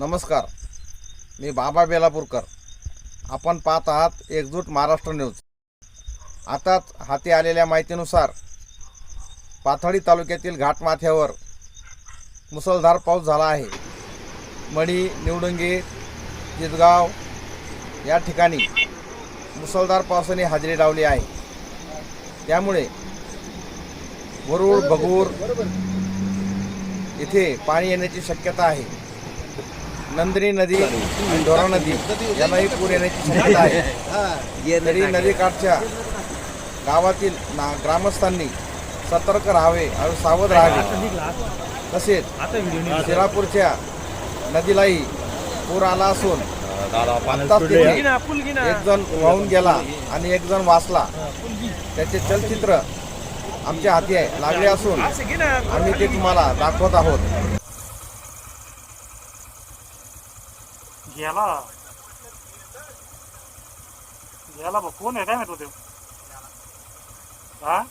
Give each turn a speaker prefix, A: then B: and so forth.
A: नमस्कार. मी बाबा बेलापूरकर. आपण पाहत आहात एकजूट महाराष्ट्र न्यूज. आताच हाती आलेल्या माहितीनुसार पाथर्डी तालुक्यातील घाटमाथ्यावर मुसळधार पाऊस झाला आहे. मणी निवडुंगी जितगाव या ठिकाणी मुसळधार पावसाने हजेरी लावली आहे. त्यामुळे वरुड भगूर इथे पाणी येण्याची शक्यता आहे. नंदिनी नदी आणि डोरा नदी यांनाही पूर येण्याची शक्यता आहे. तरी नदीकाठच्या गावातील ना ग्रामस्थांनी सतर्क राहावे आणि सावध राहावे. तसेच शिरापूरच्या नदीलाही पूर आला असून एक जण वाहून गेला आणि एक जण वाचला. त्याचे चलचित्र आमच्या हाती आहे लागले असून आम्ही ते तुम्हाला दाखवत आहोत.
B: गेला गेला बघ. कोण आहे? काय माहीत होते? हा?